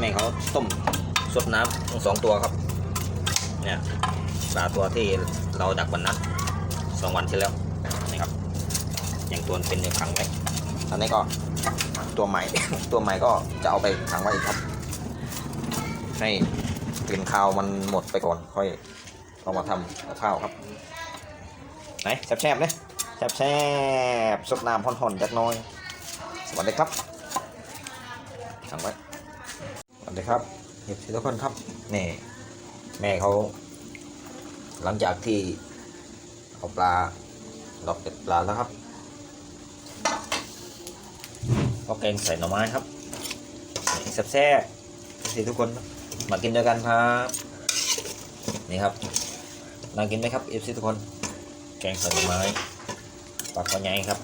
แม่เขาต้มสดน้ำทั้งสองตัวครับ เนี่ยปลาตัวที่เราดักวันนั้นสองวันที่แล้วนะครับ อย่างตัวเป็นในขังไว้อันนี้ก็ตัวใหม่ ตัวใหม่ก็จะเอาไปขังไว้อีกครับ ให้กลิ่นคาวมันหมดไปก่อน ค่อยเอามาทำกับข้าวครับ ไหนแซ่บๆเลยแซ่บๆสดน้ำห่อนๆจักน้อย สวัสดีครับขังไว้ วัสดีครับเห็บทุกคนครับนี่แม่เขา หลังจากที่เอาปลาดอกเป็ดปลาแล้วครับก็แกงใส่หน่อไม้ครับนี่แซ่บสิทุกคนมากินด้วยกันครับนี่ครับมากินไหมครับเอฟซีทุกคน แกงใส่หน่อไม้ปลาคอใหญ่ครับ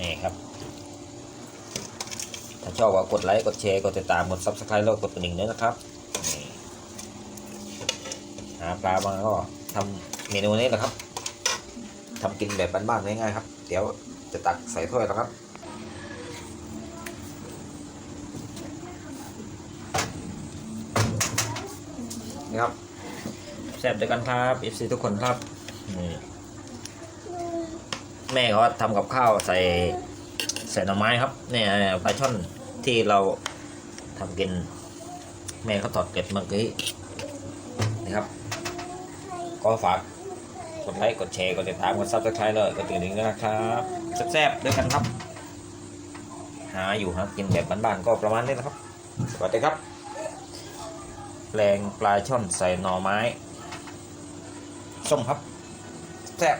นี่ครับ ถ้าชอบก็กดไลค์ กดแชร์ กดติดตาม กดซับสไครต์แล้วกดกระดิ่งด้วยนะครับ หาปลามาก็ทำเมนูนี้แหละครับทำกินแบบบ้านๆง่ายๆครับ เดี๋ยวจะตักใส่ถ้วยแล้วครับนี่ครับแซ่บด้วยกันครับ FC ทุกคนครับ นี่ แม่เขาทำกับข้าวใส่ ใส่หน่อไม้ครับเนี่ยปลาช่อนที่เราทำกินแม่เขาตอดเกล็ดเมื่อกี้นี่ครับ ก็ฝากกดไลค์กดแชร์กดติดตามกดซับสไครต์เลยกดติดดิ่งนะครับแซ่บๆด้วยกันครับ หาอยู่หากินแบบบ้านๆก็ประมาณนี้นะครับ สวัสดีครับแปลงปลาช่อนใส่หน่อไม้ส้มครับแซ่บ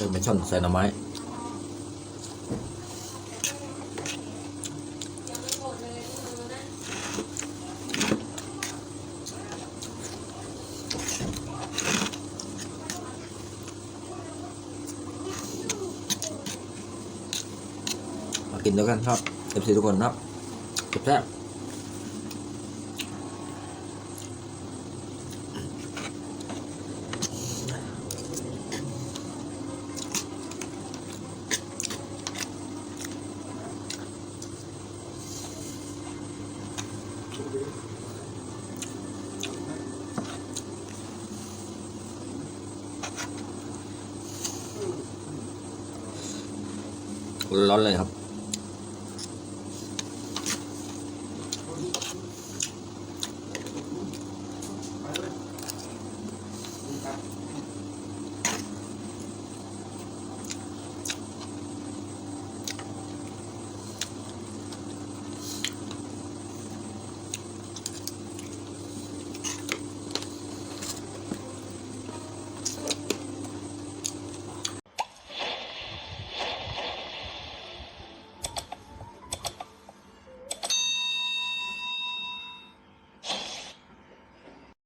เริ่มเป็นช่อนใส่หน่อไม้มากินด้วยกันครับเอฟซีทุกคนครับแซ่บ ร้อนเลยครับ